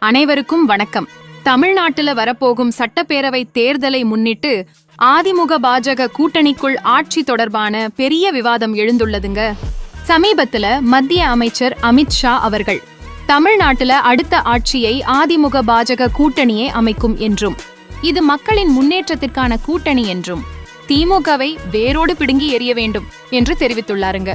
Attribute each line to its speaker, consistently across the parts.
Speaker 1: அனைவருக்கும் வணக்கம். தமிழ்நாட்டில் வரப்போகும் சட்டப்பேரவை தேர்தலை முன்னிட்டு ஆதிமுக பாஜக கூட்டணிக்குள் ஆட்சி தொடர்பான பெரிய விவாதம் எழுந்துள்ளதுங்க. சமீபத்துல மத்திய அமைச்சர் அமித்ஷா அவர்கள் தமிழ்நாட்டுல அடுத்த ஆட்சியை அதிமுக பாஜக கூட்டணியே அமைக்கும் என்றும் இது மக்களின் முன்னேற்றத்திற்கான கூட்டணி என்றும் திமுகவை வேரோடு பிடுங்கி எறிய வேண்டும் என்று தெரிவித்துள்ளாருங்க.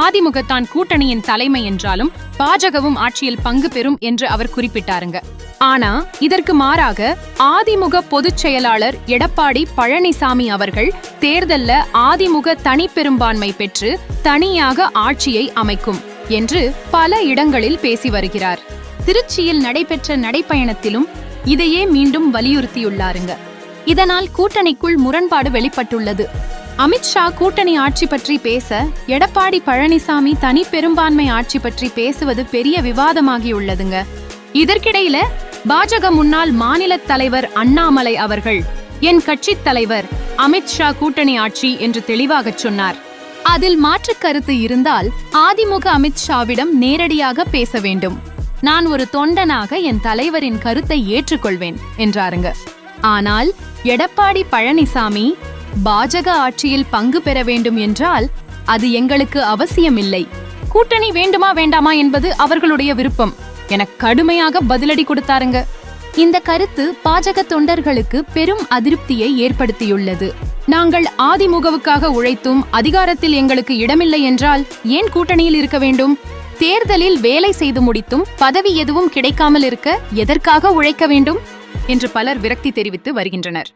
Speaker 1: அதிமுக தான் கூட்டணியின் தலைமை என்றாலும் பாஜகவும் ஆட்சியில் பங்கு பெறும் என்று அவர் குறிப்பிட்டாருங்க. ஆனா இதற்கு மாறாக அதிமுக பொதுச் செயலாளர் எடப்பாடி பழனிசாமி அவர்கள் தேர்தல்ல அதிமுக தனிப்பெரும்பான்மை பெற்று தனியாக ஆட்சியை அமைக்கும் என்று பல இடங்களில் பேசி வருகிறார். திருச்சியில் நடைபெற்ற நடைப்பயணத்திலும் இதையே மீண்டும் வலியுறுத்தியுள்ளாருங்க. இதனால் கூட்டணிக்குள் முரண்பாடு வெளிப்பட்டுள்ளது. அமித்ஷா கூட்டணி ஆட்சி பற்றி பேச எடப்பாடி பழனிசாமி தனி பெரும்பான்மை ஆட்சி பற்றி பேசுவது பெரிய விவாதமாகியுள்ளதுங்க. இதற்கிடையில பாஜக முன்னாள் மாநில தலைவர் அண்ணாமலை அவர்கள் என் கட்சி தலைவர் அமித்ஷா கூட்டணி ஆட்சி என்று தெளிவாகச் சொன்னார். அதில் மாற்று கருத்து இருந்தால் அதிமுக அமித்ஷாவிடம் நேரடியாக பேச வேண்டும். நான் ஒரு தொண்டனாக என் தலைவரின் கருத்தை ஏற்றுக்கொள்வேன் என்றாருங்க. ஆனால் எடப்பாடி பழனிசாமி பாஜக ஆட்சியில் பங்கு பெற வேண்டும் என்றால் அது எங்களுக்கு அவசியமில்லை. கூட்டணி வேண்டுமா வேண்டாமா என்பது அவர்களுடைய விருப்பம். என கடுமையாக பதிலடி கொடுத்தாருங்க. இந்த கருத்து பாஜக தொண்டர்களுக்கு பெரும் அதிருப்தியை ஏற்படுத்தியுள்ளது. நாங்கள் அதிமுகவுக்காக உழைத்தும் அதிகாரத்தில் எங்களுக்கு இடமில்லை என்றால் ஏன் கூட்டணியில் இருக்க வேண்டும்? தேர்தலில் வேலை செய்து முடித்தும் பதவி எதுவும் கிடைக்காமல் இருக்க எதற்காக உழைக்க வேண்டும்? என்று பலர் விரக்தி தெரிவித்து வருகின்றனர்.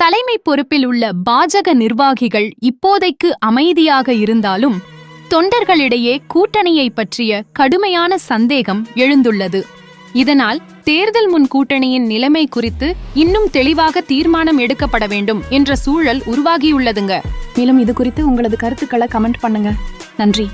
Speaker 1: தலைமை பொறுப்பில் உள்ள பாஜக நிர்வாகிகள் இப்போதைக்கு அமைதியாக இருந்தாலும் தொண்டர்களிடையே கூட்டணியை பற்றிய கடுமையான சந்தேகம் எழுந்துள்ளது. இதனால் தேர்தல் முன் கூட்டணியின் நிலைமை குறித்து இன்னும் தெளிவாக தீர்மானம் எடுக்கப்பட வேண்டும் என்ற சூழல் உருவாகியுள்ளதுங்க.
Speaker 2: மேலும் இது குறித்து உங்களது கருத்துக்களை கமெண்ட் பண்ணுங்க. நன்றி.